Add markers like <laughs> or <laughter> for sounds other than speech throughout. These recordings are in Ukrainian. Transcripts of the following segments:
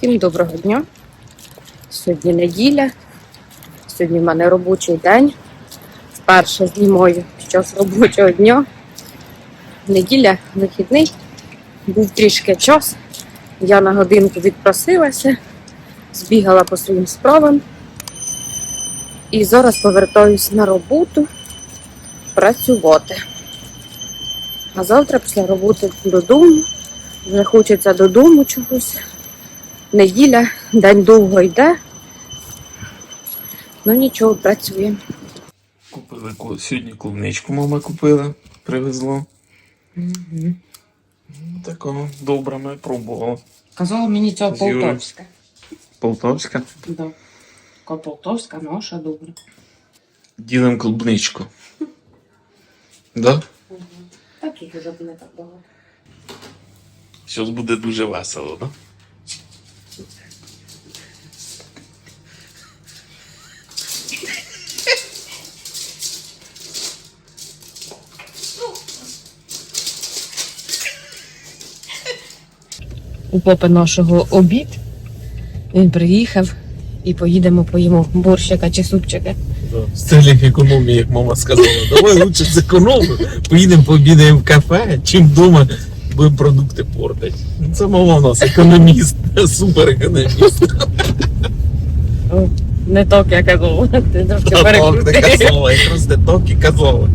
Всім доброго дня. Сьогодні неділя. Сьогодні в мене робочий день. Вперше знімаю час робочого дня. Неділя, вихідний. Був трішки час. Я на годинку відпросилася, збігала по своїм справам. І зараз повертаюсь на роботу працювати. А завтра після роботи додому. Вже хочеться додому чогось. Неділя, день довго йде. Ну нічого, працюємо. Купили сьогодні клубничку мама купила, привезло. Ну, Такого добре ми пробували. Казала мені ця З Юрою. полтовська. Да. Така полтовська, наша добре. Ділимо клубничку. Да? Таких вже не так багато. Щось буде дуже весело, да? У попи нашого обід. Він приїхав і поїдемо поїмо борщика чи супчика. З целях економії, як мама сказала. Давай лучше зекономимо. Поїдемо пообідаємо в кафе, чим вдома будемо продукти портати. Це мама у нас економіст, суперекономіст. Не так, я казала. Ти трошки Так, ти казала, якраз ти так і казала.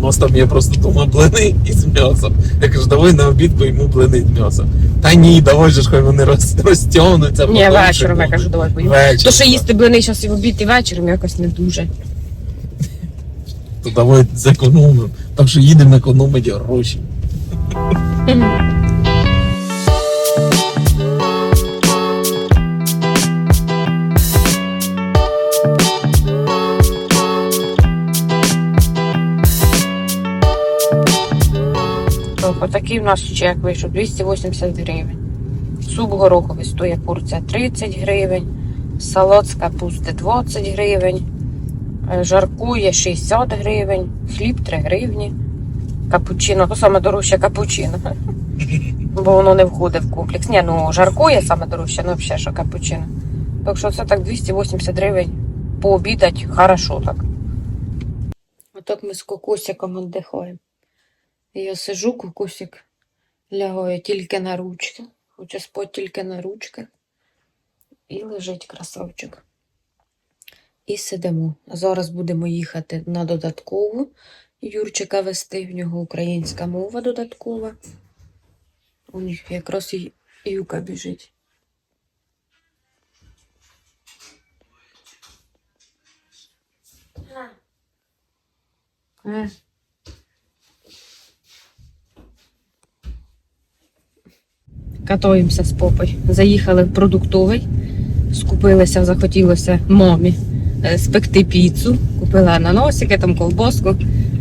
У я там є просто дома блини із м'ясом. Я кажу, давай на обід поїмо блини з м'ясом. Та ні, давай же ж хай вони роз, розтягнуться. Ні, потім вечором я будуть. кажу, давай поїмо. Вечором. То, що їсти блини зараз і в обід і вечором якось не дуже. То давай зекономимо. Так що їдемо економити гроші. <laughs> отакий в нас чек вийшов 280 гривень. Суп гороховий стоїть порція 30 гривень, салат з капусти 20 гривень, е, жаркує 60 гривень, хліб 3 гривні, капучино, то саме дорожче капучино. <laughs> Бо воно не входить в комплекс. Ні, ну жаркує саме дорожче, ну взагалі, що капучино. Так що це так 280 гривень пообідать хорошо так. Отак ми з кокосиком віддихаємо. Я сижу, кокосик лягає тільки на ручки. Хоче спати тільки на ручки. І лежить красавчик. І сидимо. Зараз будемо їхати на додаткову. Юрчика вести, в нього українська мова додаткова. У них якраз і Юка біжить. Е. Катуємося з попой. Заїхали в продуктовий, скупилися, захотілося мамі е, спекти піцу. Купила ананосики, там ковбоску.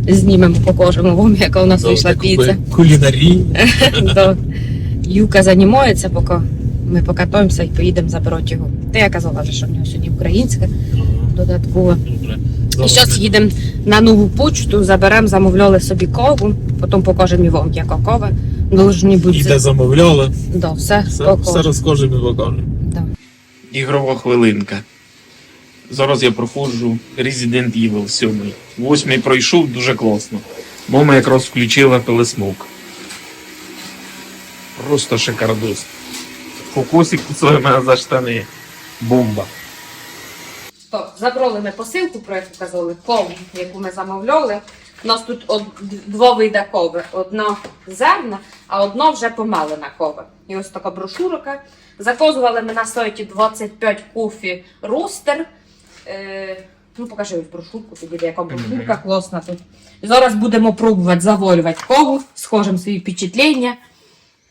Знімемо, покажемо вам, яка у нас вийшла піца. Кулінарі. <laughs> Юка займається, поки ми покатуємося і поїдемо заберати його. Та я казала, що в нього сьогодні українська додаткова. І зараз їдемо на нову почту, заберемо, замовляли собі каву, потім покажемо і вам, яка кава. Должні І бути де замовляла, да, все, все, все розкажемо і покажемо. Да. Ігрова хвилинка. Зараз я проходжу Resident Evil 7. Восьмий пройшов дуже класно. Мама якраз включила телесмок. Просто шикардос. Фокусик кусає мене за штани. Бомба. Стоп, забрали ми посилку, про яку казали, кову, яку ми замовляли. У нас тут од- два види кови. Одна зерна, а одна вже помелена кова. І ось така брошурка. Заказували ми на сайті 25 кофі ростер. Е, ну, покажи ось брошурку, тоді яка брошурка класна тут. Зараз будемо пробувати заволювати кову, схожим свої впечатлення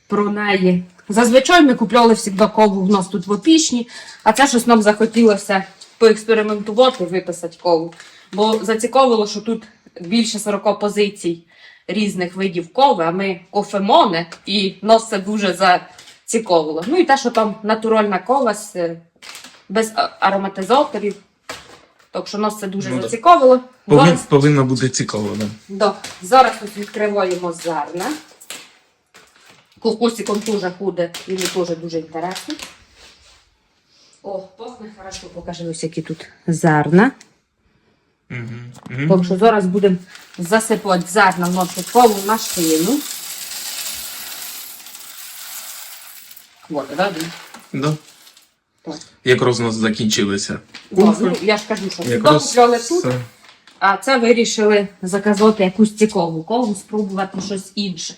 про неї. Зазвичай ми купляли завжди кову в нас тут в опішні, а це щось нам захотілося поекспериментувати, виписати кову. Бо зацікавило, що тут більше 40 позицій різних видів кови, а ми кофемони, і нас це дуже зацікавило. Ну і те, що там натуральна кова е, без ароматизаторів. Так що нас це дуже Ну, зацікавило. Повин, Зараз, повинно бути цікаво. Да. да, зараз ось відкриваємо зерна. Кокосиком теж ходить, він теж дуже інтересний. О, пахне хорошо, покажи ось які тут зерна. Так що зараз будемо засипати зерна в нашу повну машину. Хвоти, да? Дім? Да. Так. Якраз у нас закінчилися. Да, ну, я ж кажу, що Якраз купляли тут, а це вирішили заказати якусь цікаву кову, спробувати щось інше.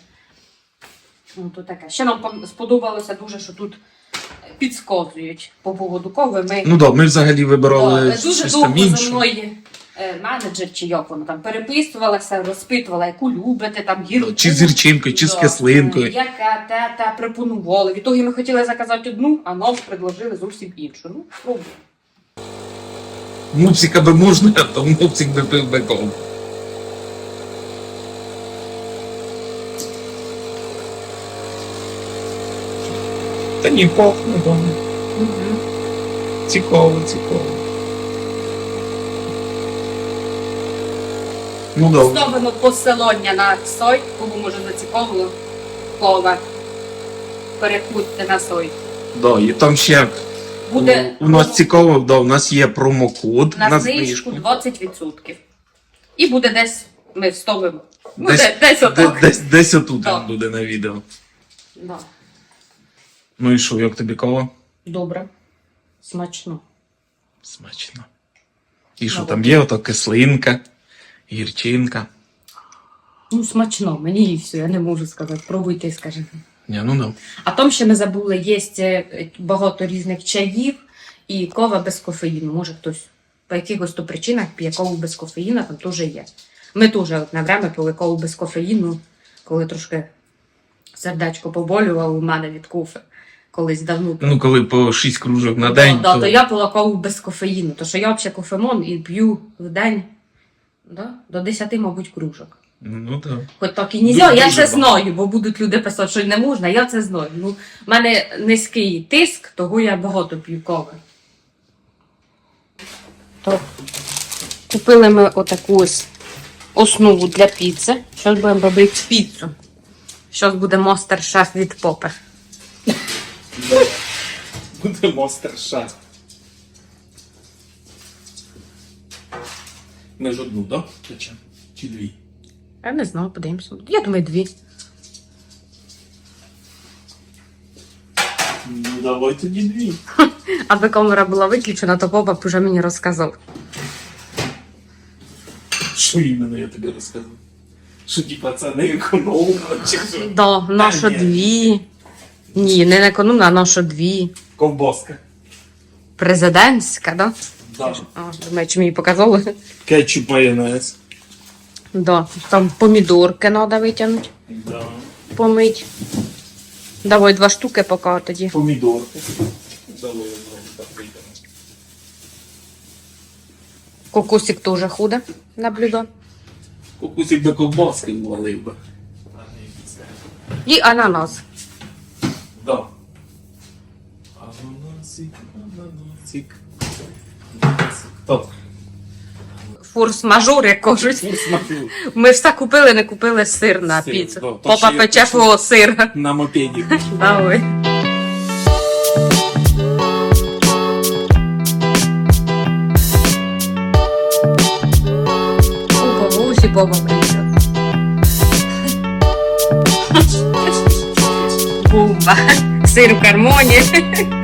Ну, то таке. Ще нам пом- сподобалося дуже, що тут підсказують по поводу кови. Ми Ну так, ми взагалі вибирали Да, дуже щось там довго за інше. мною менеджер чи як воно там переписувалася, розпитувала, яку любите, там гірку. Чи з гірчинкою, чи з кислинкою. е, Яка те, те пропонували. Від того ми хотіли заказати одну, а нам предложили зовсім іншу. Ну, спробуємо. Мупсика би можна, а то мупсик би пив беком. Та ні, пахне, да. Цікаво, цікаво. Ну да. Ставимо посилання на сайт, кому може зацікавило кова. Переходьте на сайт. Да, і там ще Буде у нас цікаво, да, у нас є промокод на, на знижку знижку. 20%. І буде десь, ми вставимо. Ну, Десь- десь, десь отак. Десь, десь отут Да. буде на відео. Да. Ну і що, як тобі кава? Добре. Смачно. Смачно. І що там є ото кислинка, гірчинка. Ну, смачно, мені і все, я не можу сказати. Пробуйте і скажіть. Ні, ну да. А там ще ми забули, є е, багато різних чаїв і кава без кофеїну. Може хтось по якихось то причинах п'є каву без кофеїну, там теж є. Ми теж от на время пили каву без кофеїну, коли трошки сердечко поболювало у мене від кофе. Колись давно. Ну, коли по 6 кружок на день. да, то... то я пила каву без кофеїну, то що я взагалі кофемон і п'ю в день да, до 10, мабуть, кружок. Ну так. Хоч так і нельзя, я Дуже це знаю, бо будуть люди писати, що не можна, я це знаю. Ну, в мене низький тиск, того я багато п'ю кави. То купили ми отаку ось основу для піци. Зараз будемо робити піцу. Зараз буде мастер-шеф від попи. Буде мастер-шеф. Ми ж одну, так? Печем? Чи дві? Я не знаю, подивимося. Я думаю, дві. Ну, давай тоді дві. <laughs> Аби камера була виключена, то попа б вже мені розказав. Що іменно я тобі розказав? Що типа це не економно, чи що? Да, наша дві. Ні, не економна, а наша дві. Ковбоска. Президентська, да? Да. А, думаю, чи мені показали? Кетчуп майонез. Да. Там помідорки треба витягнути, Да. помить. Давай два штуки поки тоді. Помідорки. Давай. Кокосик теж худе на блюдо. Кукусик до ковбаски ввалив би. І ананас. Да. Ананасик, ананасик. Так. Форс-мажор, як кажуть. Ми все купили, не купили сир на Сир, піцу. да. То Попа пече хочу- свого сира. На мопеді. Давай. У бабусі. Бумба. Сир в кармоні. <laughs>